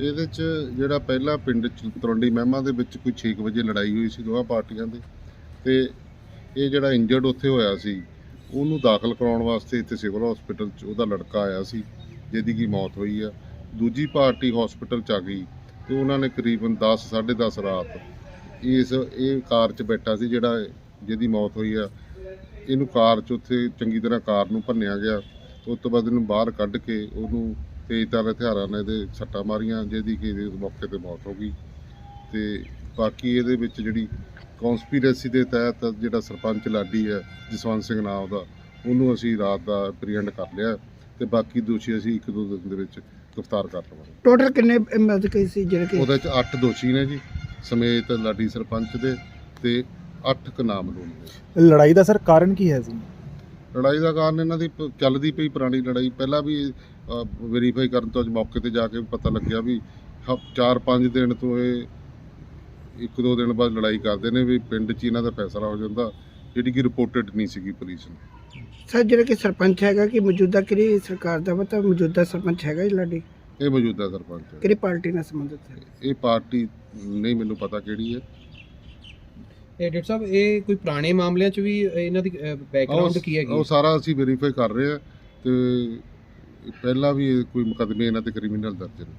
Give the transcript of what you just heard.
ਇਹਦੇ ਚ ਜਿਹੜਾ ਪਹਿਲਾ ਪਿੰਡ ਚ ਤਰੰਡੀ ਮਹਿਮਾ ਦੇ ਵਿੱਚ ਕੋਈ 6 ਵਜੇ ਲੜਾਈ ਹੋਈ ਸੀ ਦੋਹਾਂ ਪਾਰਟੀਆਂ ਦੇ, ਤੇ ਇਹ ਜਿਹੜਾ ਇੰਜਰਡ ਉੱਥੇ ਹੋਇਆ ਸੀ, ਉਹਨੂੰ ਦਾਖਲ ਕਰਾਉਣ ਵਾਸਤੇ ਇੱਥੇ ਸਿਵਲ ਹਸਪੀਟਲ ਚ ਉਹਦਾ ਲੜਕਾ ਆਇਆ ਸੀ, ਜਿਹਦੀ ਕੀ ਮੌਤ ਹੋਈ ਆ। ਦੂਜੀ ਪਾਰਟੀ ਹਸਪੀਟਲ ਚ ਆ ਗਈ ਤੇ ਉਹਨਾਂ ਨੇ ਕਰੀਬਨ 10 10:30 ਰਾਤ ਇਸ, ਇਹ ਕਾਰ 'ਚ ਬੈਠਾ ਸੀ ਜਿਹੜਾ ਜਿਹਦੀ ਮੌਤ ਹੋਈ ਆ। ਇਹਨੂੰ ਕਾਰ 'ਚ ਉੱਥੇ ਚੰਗੀ ਤਰ੍ਹਾਂ ਕਾਰ ਨੂੰ ਭੰਨਿਆ ਗਿਆ। ਉਸ ਤੋਂ ਬਾਅਦ ਇਹਨੂੰ ਬਾਹਰ ਕੱਢ ਕੇ ਉਹਨੂੰ ਤੇਜ਼ਧਾਰ ਹਥਿਆਰਾਂ ਨਾਲ ਇਹਦੇ ਸੱਟਾਂ ਮਾਰੀਆਂ ਜਿਹਦੀ ਕਿ ਇਹਦੇ ਮੌਕੇ ਤੇ ਮੌਤ ਹੋ ਗਈ। ਤੇ ਬਾਕੀ ਇਹਦੇ ਵਿੱਚ ਜਿਹੜੀ ਕਨਸਪੀਰੇਸੀ ਦੇ ਤਹਿਤ ਜਿਹੜਾ ਸਰਪੰਚ ਲਾਡੀ ਹੈ ਜਸਵੰਤ ਸਿੰਘ ਨਾਮ ਦਾ ਉਹਨੂੰ ਅਸੀਂ ਰਾਤ ਦਾ ਐਪਰੀਹੈਂਡ ਕਰ ਲਿਆ ਤੇ ਬਾਕੀ ਦੋਸ਼ੀ ਅਸੀਂ ਇੱਕ ਦੋ ਦਿਨ ਦੇ ਵਿੱਚ ਗ੍ਰਿਫਤਾਰ ਕਰ ਲਵਾਂਗੇ। ਟੋਟਲ ਕਿੰਨੇ ਮਦਦ ਕਈ ਸੀ ਜਿਹੜੇ ਕਿ ਉਹਦੇ ਚ 8 ਦੋਸ਼ੀ ਨੇ ਜੀ ਸਮੇਤ ਲਾਡੀ ਸਰਪੰਚ ਦੇ ਤੇ 8 ਕ ਨਾਮਲੂਮ ਨੇ। ਲੜਾਈ ਦਾ ਸਰ ਕਾਰਨ ਕੀ ਹੈ ਜੀ? ਲੜਾਈ ਦਾ ਕਾਰਨ ਇਹਨਾਂ ਦੀ ਪ- ਚੱਲਦੀ ਪਈ ਪੁਰਾਣੀ ਲੜਾਈ। ਪਹਿਲਾਂ ਵੀ ਵੈਰੀਫਾਈ ਕਰਨ ਤੋਂ ਅੱਜ ਮੌਕੇ ਤੇ ਜਾ ਕੇ ਪਤਾ ਲੱਗਿਆ ਵੀ 4-5 ਦਿਨ ਤੋਂ ਇਹ ਇੱਕ ਦੋ ਦਿਨ ਬਾਅਦ ਲੜਾਈ ਕਰਦੇ ਨੇ ਵੀ ਪਿੰਡ 'ਚ ਹੀ ਇਹਨਾਂ ਦਾ ਫੈਸਲਾ ਹੋ ਜਾਂਦਾ ਜਿਹੜੀ ਕਿ ਰਿਪੋਰਟਡ ਨਹੀਂ ਸੀਗੀ ਪੁਲਿਸ ਨੂੰ। ਸਰ ਜਿਹੜਾ ਕਿ ਸਰਪੰਚ ਹੈਗਾ ਕਿ ਮੌਜੂਦਾ ਕਿਹੜੀ ਸਰਕਾਰ ਦਾ ਵਾ ਤਾਂ ਮੌਜੂਦਾ ਸਰਪੰਚ ਹੈਗਾ ਜੀ ਲਾਡੀ? ਇਹ ਮੌਜੂਦਾ ਸਰਪੰਚ ਹੈ। ਕਿਹੜੀ ਪਾਰਟੀ ਨਾਲ ਸੰਬੰਧਿਤ ਹੈ? ਇਹ ਪਾਰਟੀ ਨਹੀਂ ਮੈਨੂੰ ਪਤਾ ਕਿਹੜੀ ਹੈ। ਡਾਕਟਰ ਸਾਹਿਬ ਇਹ ਕੋਈ ਪੁਰਾਣੇ ਮਾਮਲਿਆਂ 'ਚ ਵੀ ਇਹਨਾਂ ਦੀ ਬੈਕਗ੍ਰਾਉਂਡ ਕੀ ਹੈਗੀ? ਉਹ ਸਾਰਾ ਅਸੀਂ ਵੈਰੀਫਾਈ ਕਰ ਰਹੇ ਹਾਂ ਤੇ ਪਹਿਲਾਂ ਵੀ ਕੋਈ ਮੁਕੱਦਮੇ ਇਹਨਾਂ ਤੇ ਕ੍ਰਿਮੀਨਲ ਦਰਜ ਨੇ।